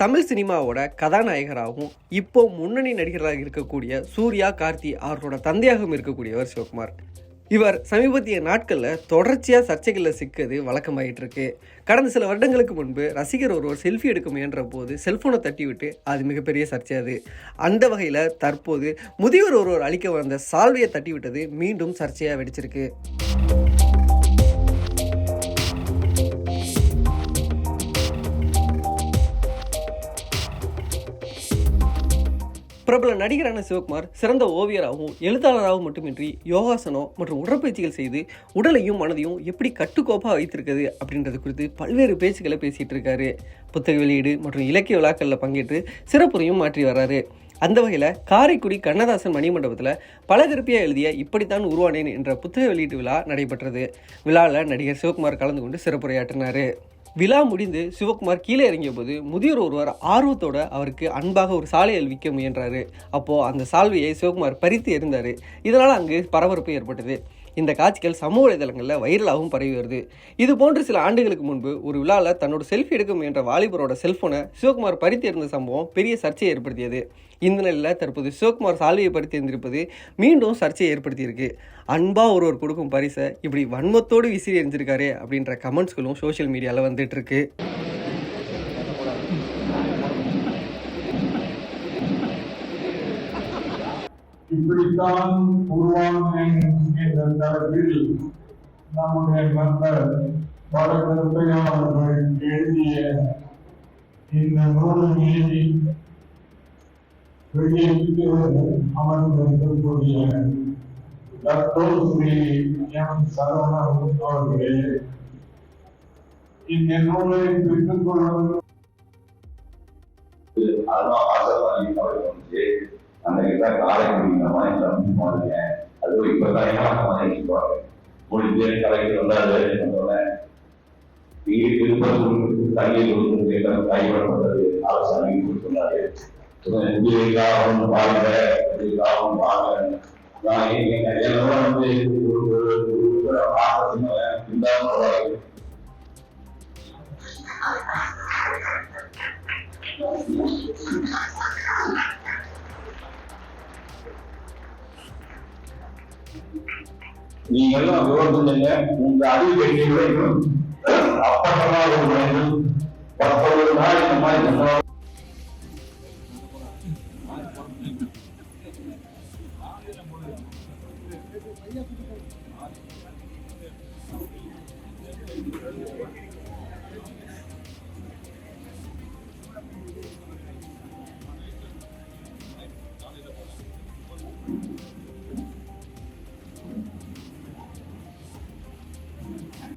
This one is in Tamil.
தமிழ் சினிமாவோட கதாநாயகராகவும் இப்போ முன்னணி நடிகராக இருக்கக்கூடிய சூர்யா கார்த்தி அவர்களோட தந்தையாகவும் இருக்கக்கூடியவர் சிவகுமார். இவர் சமீபத்திய நாட்களில் தொடர்ச்சியாக சர்ச்சைகளில் சிக்கது வழக்கமாயிட்டு இருக்கு கடந்த சில வருடங்களுக்கு முன்பு ரசிகர் ஒருவர் செல்ஃபி எடுக்க முயன்ற போது செல்ஃபோனை தட்டிவிட்டு அது மிகப்பெரிய சர்ச்சையாது அந்த வகையில் தற்போது முதியோர் ஒருவர் அளிக்க வந்த சால்வையை தட்டி விட்டது மீண்டும் சர்ச்சையாக வெடிச்சிருக்கு. பிரபல நடிகரான சிவகுமார் சிறந்த ஓவியராகவும் எழுத்தாளராகவும் மட்டுமின்றி யோகாசனம் மற்றும் உடற்பயிற்சிகள் செய்து உடலையும் மனதையும் எப்படி கட்டுக்கோப்பாக வைத்திருக்கிறது அப்படின்றது குறித்து பல்வேறு பேச்சுக்களை பேசிகிட்டு இருக்காரு. புத்தக வெளியீடு மற்றும் இலக்கிய விழாக்களில் பங்கேற்று சிறப்புரையும் மாற்றி வர்றாரு. அந்த வகையில் காரைக்குடி கண்ணதாசன் மணிமண்டபத்தில் பலதரப்பியாக எழுதிய இப்படித்தான் உருவானேன் என்ற புத்தக வெளியீட்டு விழா நடைபெற்றது. விழாவில் நடிகர் சிவகுமார் கலந்து கொண்டு சிறப்புரையாற்றினார். விழா முடிந்து சிவகுமார் கீழே இறங்கிய போது முதியோர் ஒருவர் ஆர்வத்தோட அவருக்கு அன்பாக ஒரு சாலையில் விற்க முயன்றாரு. அப்போது அந்த சால்வையை சிவகுமார் பறித்து எறிந்தார். இதனால் அங்கு பரபரப்பு ஏற்பட்டது. இந்த காட்சிகள் சமூக வலைதளங்களில் வைரலாகவும் பரவி வருது. இது போன்று சில ஆண்டுகளுக்கு முன்பு ஒரு விழாவில் தன்னோட செல்ஃபி எடுக்க முயன்ற வாலிபரோட செல்போனை சிவகுமார் பறித்திருந்த சம்பவம் பெரிய சர்ச்சையை ஏற்படுத்தியது. இந்த நிலையில் தற்போது சிவகுமார் சால்வியை பறித்திருந்திருப்பது மீண்டும் சர்ச்சையை ஏற்படுத்தியிருக்கு. அன்பாக ஒருவர் கொடுக்கும் பரிசை இப்படி வன்மத்தோடு விசிறி எரிஞ்சிருக்காரு அப்படின்ற கமெண்ட்ஸ்களும் சோஷியல் மீடியாவில் வந்துட்டு இருக்கு. இப்படித்தான் உருவானேன் என்ற தலைப்பில் நம்முடைய நண்பர் வடகருப்பையார் அவர்கள் எழுதிய இந்த நூலினை வெளியிட்டு அமர்ந்திருக்கக்கூடிய டாக்டர் ஸ்ரீ எம் சரவணன் அவர்களே இந்த நூலை பெற்றுக் கொள்வது அதெல்லாம் ஆசைப்படி அவருக்கு வந்துச்சு அந்த கிட்ட காலை இந்த மாதிரி தம்பி போனீங்க அது இப்பதான் ஏமாத்த மாதிரி போறாங்க கலைக்கு வந்தாரு வந்தோடனே வீடு திருப்பூர் தண்ணி கொடுத்து கைவிடப்பட்டது அரசு அனுப்பி கொடுத்துள்ளாரு உதவிக்காகவும் பாருங்க உதவிக்காகவும் பாருங்க. நான் என்னோட வந்து ஒரு ஒரு ஒரு ஆசை நீங்களும் விவரம் இல்லை உங்க அறிவு அப்பட்டமா ஒரு மனிதன் பத்தொன்பது நாள் இந்த மாதிரி